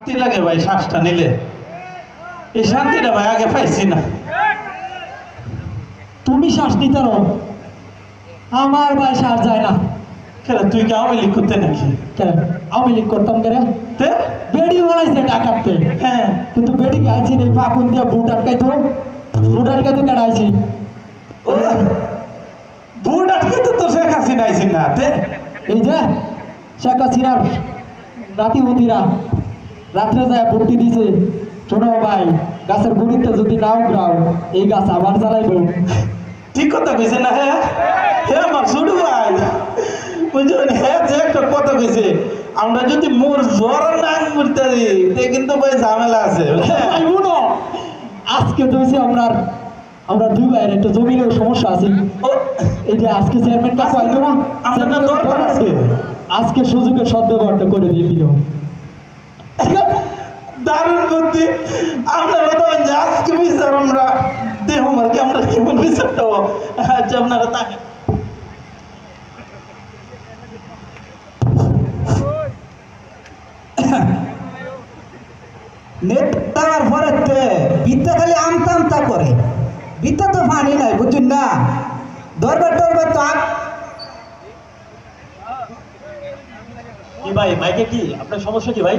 শান্তি লাগে ভাই শ্বাসটা নিলে। এই শান্তিটা ভাই আগে পাইছি না। তুমি শ্বাস নিতে আমার ভাই শ্বাস যায় না। কেন তুই কি আওয়ামী লীগ করতে নাকি? কেন? আমি লিখ করতাম কেন তে? বেডি বানাইছে ডাকাতে হ্যাঁ। কিন্তু বেডি গাইছি নেই ফাঁকুন দিয়ে বুট আটকাইতো বুট আটকাইতো কেডাইছি ও, বুট আটকে তো তোর শেখ হাসিনা আইসিন না তে? এই যে শেখ হাসিনার রাতি উদিরা রাত্রে যায় ভর্তি দিছে। শোনো ভাই গাছের গুড়িতে যদি নাও গ্রাও এই গাছ আবার জ্বালাইব। ঠিক কথা কইছে না হ্যাঁ? হ্যাঁ আমার ছোট ভাই। বুঝলেন হ্যাঁ যে একটা কথা কইছে আমরা যদি মোর জ্বর না করতে তে কিন্তু ভাই ঝামেলা আছে। আজকে তো হইছে আপনার আমরা দুই ভাইয়ের একটা জমিনের সমস্যা আছে। এই যে আজকে চেয়ারম্যান কাছে না আমাদের দরকার আছে? আজকে সুযোগের সদ্ব্যবহারটা করে দিয়ে দিল। দারুণ বুদ্ধি আপনারা তো আজকে বিচার আমরা দেহ মার্কে আমরা কেমন বিচারটা হব? আচ্ছা আপনারা তাকে করে। তো নাই না? ভাই কি? আপনার সমস্যা কি ভাই?